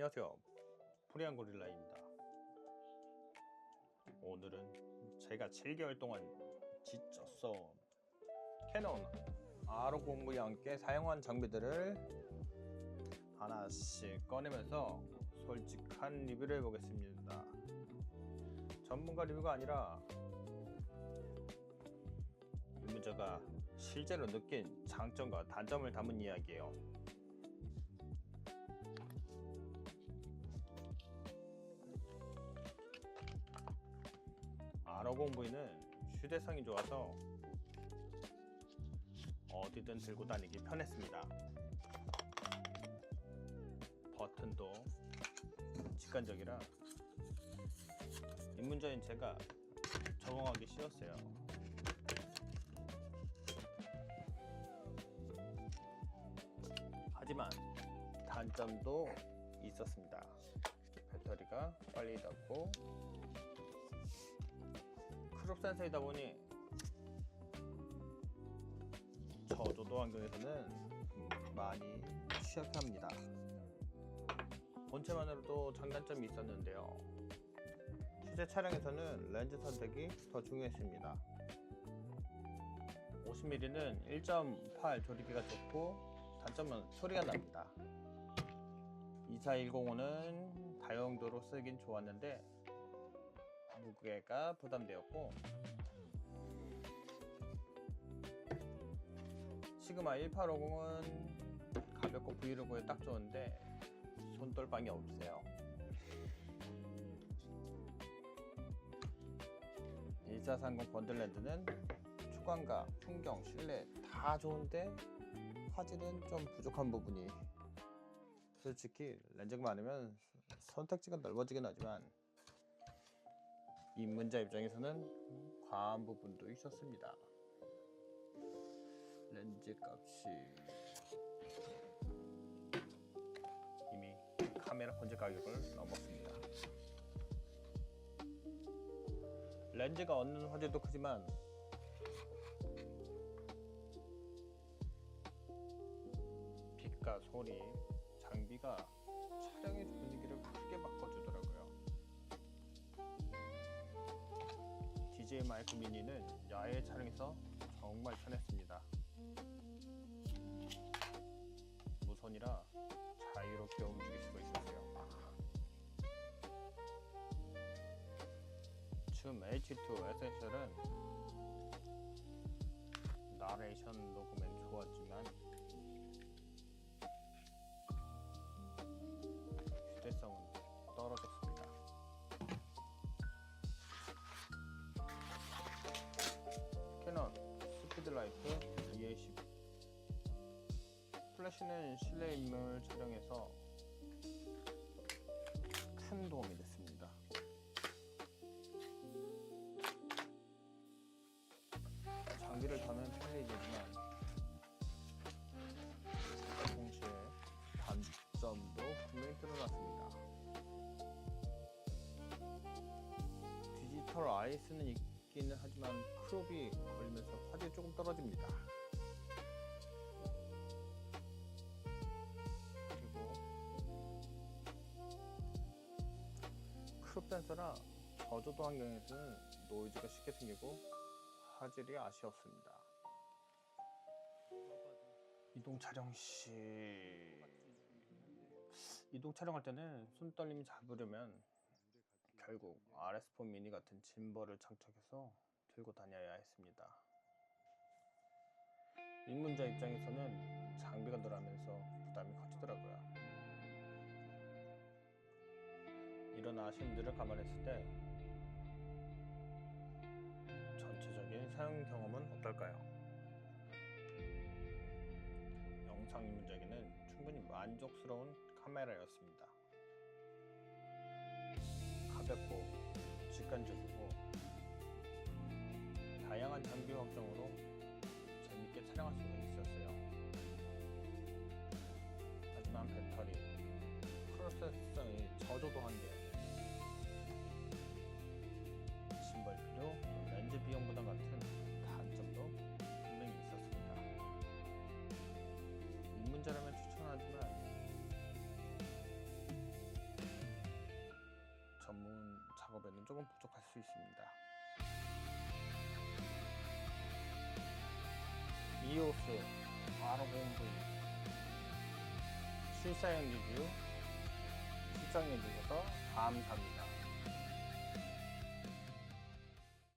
안녕하세요. 프리한 고릴라입니다. 오늘은 제가 7개월 동안 써온 캐논 R50V와 함께 사용한 장비들을 하나씩 꺼내면서 솔직한 리뷰를 해보겠습니다. 전문가 리뷰가 아니라 유무자가 실제로 느낀 장점과 단점을 담은 이야기예요. R50V는 휴대성이 좋아서 어디든 들고 다니기 편했습니다. 버튼도 직관적이라 입문자인 제가 적응하기 쉬웠어요. 하지만 단점도 있었습니다. 배터리가 빨리 닳고 크롭 센서이다 보니 저조도 환경에서는 많이 취약합니다. 본체만으로도 장단점이 있었는데요. 실제 차량에서는 렌즈 선택이 더 중요했습니다. 50mm는 1.8 조리기가 좋고 단점은 소리가 납니다. 2410은 다용도로 쓰긴 좋았는데 무게가 부담되었고. 시그마 1850은 가볍고 브이로그에 딱 좋은데 손떨방이 없어요. 1430 번들랜드는 초광과 풍경, 실내 다 좋은데 화질은 좀 부족한 부분이. 솔직히 렌즈가 많으면 선택지가 넓어지긴 하지만 입문자 입장에서는 과한 부분도 있었습니다. 렌즈 값이 이미 카메라 본체 가격을 넘었습니다. 렌즈가 얻는 화질도 크지만 빛과 소리, 장비가 촬영의 분위기를 크게 바꿔주더 DJI 마이크 미니는 야외 촬영에서 정말 편했습니다. 무선이라 자유롭게 움직일 수가 있었어요. 줌 H2 에센셜은 나레이션 녹 스피드라이트 EA10 플래시는 실내 인물 촬영에서 큰 도움이 됐습니다. 장비를 다면 편리해지지만 동시에 단점도 분명히 드러났습니다. 디지털 아이스는 있기는 하지만 크롭이 걸리면서 조금 떨어집니다. 그리고 크롭 센서라 저조도 환경에서는 노이즈가 쉽게 생기고 화질이 아쉬웠습니다. 이동 촬영 시 이동 촬영할 때는 손 떨림이 잡으려면 결국 RS4 미니 같은 짐벌을 장착해서 들고 다녀야 했습니다. 입문자 입장에서는 장비가 늘어나면서 부담이 커지더라고요. 이런 아쉬움들을 감안했을 때 전체적인 사용 경험은 어떨까요? 영상 입문자에게는 충분히 만족스러운 카메라였습니다. 가볍고 직관적이고 다양한 장비 확장으로 이렇게 촬영할 수는 있었어요. 하지만 배터리, 프로세스성이 저조도 한계, 신발 필요, 렌즈 비용 부담 같은 단점도 분명히 있었습니다. 입문자라면 추천하지만 전문 작업에는 조금 부족할 수 있습니다. 이오스, R0V, 실사용 리뷰, 실장해 주셔서 감사합니다.